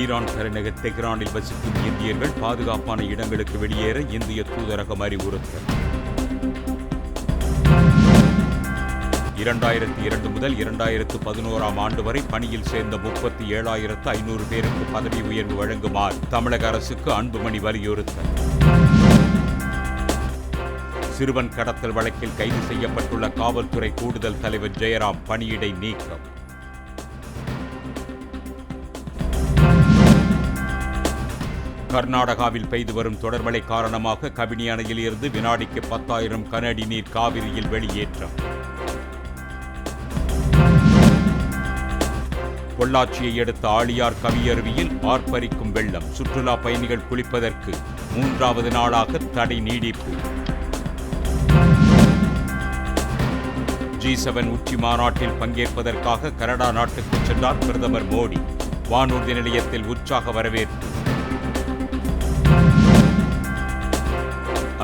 Iran தலைநகர் தெஹ்ரானில் வசிக்கும் இந்தியர்கள் பாதுகாப்பான இடங்களுக்கு வெளியேற இந்திய தூதரகம் அறிவுறுத்தல். இரண்டாயிரத்தி இரண்டு முதல் இரண்டாயிரத்து பதினோராம் ஆண்டு வரை பணியில் சேர்ந்த முப்பத்தி ஏழாயிரத்து ஐநூறு பேருக்கு பதவி உயர்வு வழங்குமாறு தமிழக அரசுக்கு அன்புமணி வலியுறுத்தல். சிறுவன் கடத்தல் வழக்கில் கைது செய்யப்பட்டுள்ள காவல்துறை கூடுதல் தலைவர் ஜெயராம் பணியிடை நீக்கம். கர்நாடகாவில் பெய்து வரும் தொடர்மழை காரணமாக கபினி அணையில் இருந்து வினாடிக்கு பத்தாயிரம் கனஅடி நீர் காவிரியில் வெளியேற்றம். பொள்ளாச்சியை அடுத்த ஆழியார் கவியருவியில் ஆர்ப்பரிக்கும் வெள்ளம். சுற்றுலா பயணிகள் குளிப்பதற்கு மூன்றாவது நாளாக தடை நீடிப்பு. ஜி செவன் உச்சி மாநாட்டில் பங்கேற்பதற்காக கனடா நாட்டுக்கு சென்றார் பிரதமர் மோடி. வானூர்தி நிலையத்தில் உற்சாக வரவேற்பு.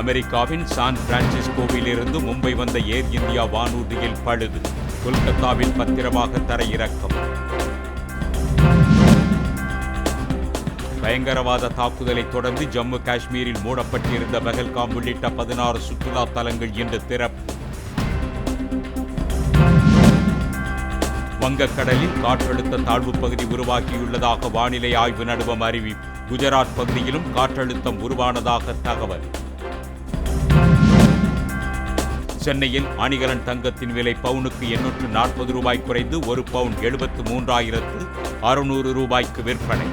அமெரிக்காவின் சான் பிரான்சிஸ்கோவிலிருந்து மும்பை வந்த ஏர் இந்தியா வானூர்தியில் பழுது. கொல்கத்தாவில் பத்திரமாக தரையிறக்கம். பயங்கரவாத தாக்குதலை தொடர்ந்து ஜம்மு காஷ்மீரில் மூடப்பட்டிருந்த பகல்காம் உள்ளிட்ட பதினாறு சுற்றுலா தலங்கள் இன்று திறப்பு. வங்கக்கடலில் காற்றழுத்த தாழ்வு பகுதி உருவாகியுள்ளதாக வானிலை ஆய்வு நடுவம் அறிவிப்பு. குஜராத் பகுதியிலும் காற்றழுத்தம் உருவானதாக தகவல். சென்னையில் அணிகலன் தங்கத்தின் விலை பவுனுக்கு எண்ணூற்று நாற்பது ரூபாய் குறைந்து ஒரு பவுன் எழுபத்து மூன்றாயிரத்து அறுநூறு ரூபாய்க்கு விற்பனை.